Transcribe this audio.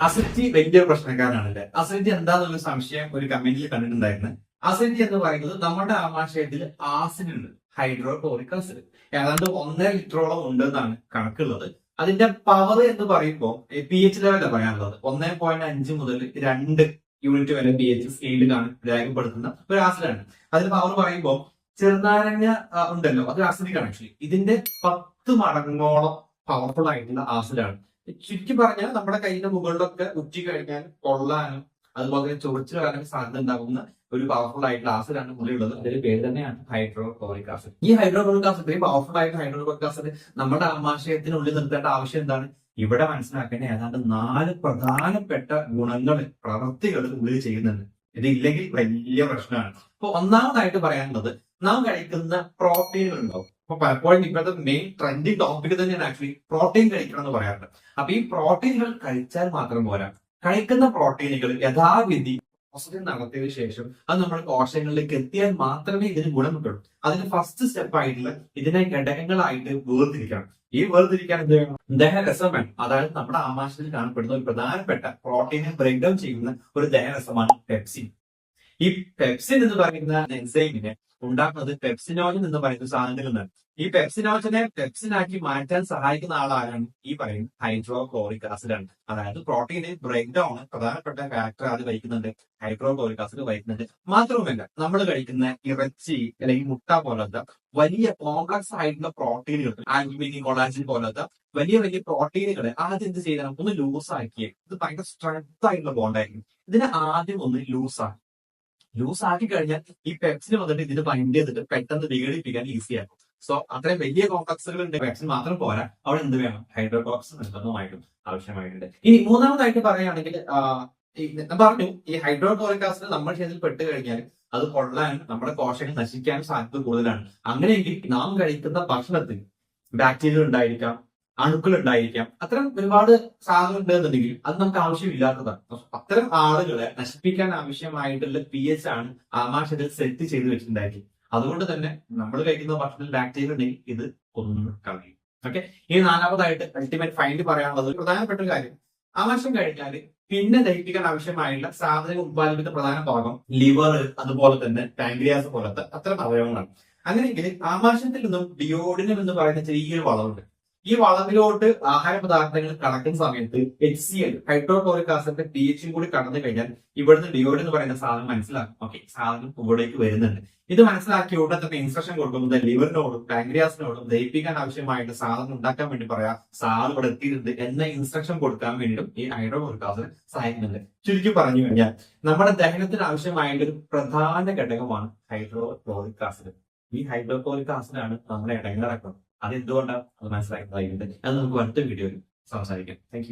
Acidity വലിയ പ്രശ്നക്കാരനാണല്ലേ? Acidity എന്താന്നുള്ള സംശയം ഒരു കമന്റിൽ കണ്ടിട്ടുണ്ടായിരുന്നു. അസിഡിറ്റി എന്ന് പറയുന്നത് നമ്മുടെ ആമാശയത്തിൽ ആസിഡ് ഉണ്ട് ഹൈഡ്രോക്ലോറിക് ആസിഡ് ഏതാണ്ട് ഒന്നര ലിറ്ററോളം ഉണ്ട് എന്നാണ് കണക്കുള്ളത്. അതിന്റെ പവർ എന്ന് പറയുമ്പോൾ പി എച്ച് ലെവലാണ് പറയാനുള്ളത്. ഒന്നേ പോയിന്റ് അഞ്ച് മുതൽ രണ്ട് യൂണിറ്റ് വരെ പി എച്ച് സ്കെയിലാണ് രേഖപ്പെടുത്തുന്ന ഒരു ആസിഡാണ് അതിൽ പവർ പറയുമ്പോൾ ചെറുനാരങ്ങ ഉണ്ടല്ലോ അത് ആസിഡിക് ആണ് ആക്ച്വലി ഇതിന്റെ പത്ത് മടങ്ങോളം പവർഫുൾ ആയിട്ടുള്ള ആസിഡാണ് ചുരുക്കി പറഞ്ഞാൽ നമ്മുടെ കയ്യിന്റെ മുകളിലൊക്കെ ഉറ്റി കഴിഞ്ഞാൽ കൊള്ളാനും അതുപോലെ തന്നെ ചൊറിച്ചു വരാനും സാധ്യത ഉണ്ടാകുന്ന ഒരു പവർഫുൾ ആയിട്ടുള്ള ആസിഡാണ് മുകളിലുള്ളത് അതിന്റെ പേര് തന്നെയാണ് ഹൈഡ്രോക്ലോറിക് ആസിഡ് ഈ ഹൈഡ്രോക്ലോറിക് ആസിഡ് ഇത്രയും പവർഫുൾ ആയിട്ട് ഹൈഡ്രോക്ലോറിക് ആസിഡ് നമ്മുടെ ആമാശയത്തിനുള്ളിൽ നിർത്തേണ്ട ആവശ്യം എന്താണ്? ഇവിടെ മനസ്സിലാക്കേണ്ട ഏതാണ്ട് നാല് പ്രധാനപ്പെട്ട ഗുണങ്ങൾ പ്രവൃത്തികൾ ഉള്ളിൽ ചെയ്യുന്നുണ്ട്. ഇതില്ലെങ്കിൽ വലിയ പ്രശ്നമാണ്. അപ്പൊ ഒന്നാമതായിട്ട് പറയാനുള്ളത് നാം കഴിക്കുന്ന പ്രോട്ടീനുകൾ ഉണ്ടാവും അപ്പൊ പലപ്പോഴും ഇപ്പോഴത്തെ മെയിൻ ട്രെൻഡിങ് ടോപ്പിക് തന്നെയാണ് ആക്ച്വലി പ്രോട്ടീൻ കഴിക്കണം എന്ന് പറയാറുണ്ട്. അപ്പൊ ഈ പ്രോട്ടീനുകൾ കഴിച്ചാൽ മാത്രം പോരാ. കഴിക്കുന്ന പ്രോട്ടീനുകൾ യഥാവിധി പ്രോസസ്സിംഗ് നടത്തിയതിനു ശേഷം അത് നമ്മുടെ കോശങ്ങളിലേക്ക് എത്തിയാൽ മാത്രമേ ഇതിന് ഗുണം കിട്ടുള്ളൂ. അതിന് ഫസ്റ്റ് സ്റ്റെപ്പ് ആയിട്ടുള്ള ഇതിനെ ഘടകങ്ങളായിട്ട് വേർതിരിക്കണം. ഈ വേർതിരിക്കാൻ എന്ത് വേണം ദഹരസമാണ് അതായത് നമ്മുടെ ആമാശയത്തിൽ കാണപ്പെടുന്ന ഒരു പ്രധാനപ്പെട്ട പ്രോട്ടീനെ ബ്രേക്ക് ഡൗൺ ചെയ്യുന്ന ഒരു ദഹരസമാണ് പെപ്സിൻ ഈ പെപ്സിൻ എന്ന് പറയുന്ന എൻസൈമിനെ ഉണ്ടാക്കുന്നത് പെപ്സിനോജൻ എന്ന് പറയുന്ന സാധനത്തിൽ നിന്നാണ്. ഈ പെപ്സിനോജനെ പെപ്സിനാക്കി മാറ്റാൻ സഹായിക്കുന്ന ആളാരാണ് ഈ പറയുന്ന ഹൈഡ്രോക്ലോറിക് ആസിഡ് ആണ്. അതായത് പ്രോട്ടീന് ബ്രേക്ക് ഡൗൺ പ്രധാനപ്പെട്ട ഫാക്ടർ അത് വഹിക്കുന്നുണ്ട്. ഹൈഡ്രോക്ലോറിക് ആസിഡ് വഹിക്കുന്നുണ്ട്. മാത്രവുമല്ല നമ്മൾ കഴിക്കുന്ന ഇറച്ചി അല്ലെങ്കിൽ മുട്ട പോലത്തെ വലിയ കോംപ്ലക്സ് ആയിട്ടുള്ള പ്രോട്ടീനുകൾ ആൽബിനി കൊളാജിൻ പോലത്തെ വലിയ വലിയ പ്രോട്ടീനുകൾ ആദ്യം എന്ത് ചെയ്യണം ഒന്ന് ലൂസ് ആക്കിയേ ഇത് ഭയങ്കര സ്ട്രെങ്ത് ആയിട്ടുള്ള ബോണ്ടായിരിക്കും ഇതിനെ ആദ്യം ഒന്ന് ലൂസ് ആക്കും ലൂസ് ആക്കി കഴിഞ്ഞാൽ ഈ പെപ്സിന് വന്നിട്ട് ഇതിന് ബൈൻഡ് ചെയ്തിട്ട് പെട്ടെന്ന് വിഘടിപ്പിക്കാൻ ആക്കും. സോ അത്രയും വലിയ കോംപ്ലക്സുകൾ ഉണ്ട്. പെപ്സിൻ മാത്രം പോരാ. അവിടെ എന്ത് വേണം? ഹൈഡ്രോക്ലോക്സ് നിർബന്ധമായിട്ടും ആവശ്യമായിട്ടുണ്ട്. ഇനി മൂന്നാമതായിട്ട് പറയുകയാണെങ്കിൽ പറഞ്ഞു ഈ ഹൈഡ്രോക്ലോറിക് ആസിഡ് നമ്മുടെ ശരീരത്തിൽ പെട്ട് കഴിഞ്ഞാൽ അത് കൊള്ളാനും നമ്മുടെ കോശങ്ങൾ നശിക്കാനും സാധ്യത കൂടുതലാണ്. അങ്ങനെയെങ്കിൽ നാം കഴിക്കുന്ന ഭക്ഷണത്തിൽ ബാക്ടീരിയ ഉണ്ടായിരിക്കാം അണുക്കൾ ഉണ്ടായിരിക്കാം അത്തരം ഒരുപാട് സാധനം ഉണ്ടെന്നുണ്ടെങ്കിൽ അത് നമുക്ക് ആവശ്യമില്ലാത്തതാണ്. അത്തരം ആളുകളെ നശിപ്പിക്കാൻ ആവശ്യമായിട്ടുള്ള പി എച്ച് ആണ് ആമാശയത്തിൽ സെറ്റ് ചെയ്ത് വെച്ചിട്ടുണ്ടായിരിക്കും അതുകൊണ്ട് തന്നെ നമ്മൾ കഴിക്കുന്ന ഭക്ഷണത്തിൽ ബാക്ടീരിയ ഉണ്ടെങ്കിൽ ഇത് കൊന്നു കളയും. ഓക്കെ ഇനി നാലാമതായിട്ട് അൾട്ടിമേറ്റ് ഫൈൻഡ് പറയാനുള്ളത് പ്രധാനപ്പെട്ട ഒരു കാര്യം. ആമാശം കഴിഞ്ഞാൽ പിന്നെ ദഹിപ്പിക്കാൻ ആവശ്യമായുള്ള സാധനങ്ങൾ ഉത്പാദിപ്പിക്കുന്ന പ്രധാന ഭാഗം ലിവർ അതുപോലെ തന്നെ പാൻക്രിയാസ് പോലത്തെ അത്തരം അവയവങ്ങളാണ്. അങ്ങനെയെങ്കിൽ ആമാശയത്തിൽ നിന്നും ഡിയോഡിനം എന്ന് പറയുന്ന ചെറിയൊരു വളവുണ്ട് ഈ വളവിലോട്ട് ആഹാര പദാർത്ഥങ്ങൾ കടക്കുന്ന സമയത്ത് എച്ച് സി എൽ ഹൈഡ്രോക്ലോറിക് ആസിഡിന്റെ പി എച്ചും കൂടി കടന്നു കഴിഞ്ഞാൽ ഇവിടുന്ന് ഡിയോഡ് എന്ന് പറയുന്ന സാധനം മനസ്സിലാക്കും. ഓക്കെ സാധനം ഇവിടേക്ക് വരുന്നുണ്ട്. ഇത് മനസ്സിലാക്കി ഉടനെ തന്നെ ഇൻസ്ട്രക്ഷൻ കൊടുക്കുന്നത് ലിവറിനോടും പാങ്ക്രിയാസിനോടും ദഹിപ്പിക്കാൻ ആവശ്യമായിട്ട് സാധനം ഉണ്ടാക്കാൻ വേണ്ടി പറയാ. സാധനം ഇവിടെ എത്തിയിട്ടുണ്ട് എന്ന ഇൻസ്ട്രക്ഷൻ കൊടുക്കാൻ വേണ്ടിയിട്ടും ഈ ഹൈഡ്രോക്ലോറിക് ആസിഡ് സഹായിക്കുന്നുണ്ട്. ചുരുക്കി പറഞ്ഞു കഴിഞ്ഞാൽ നമ്മുടെ ദഹനത്തിന് ആവശ്യമായിട്ട് ഒരു പ്രധാന ഘടകമാണ് ഹൈഡ്രോക്ലോറിക് ആസിഡ് ഈ ഹൈഡ്രോക്ലോറിക് ആസിഡാണ് ആണ് നമ്മളെ ഇടങ്ങാറാക്കുന്നത് അത് എന്തുകൊണ്ടാണ് അത് മനസ്സിലാക്കുന്നതായിട്ടുണ്ട് അത് നമുക്ക് അടുത്ത വീഡിയോയിൽ സംസാരിക്കാം. താങ്ക്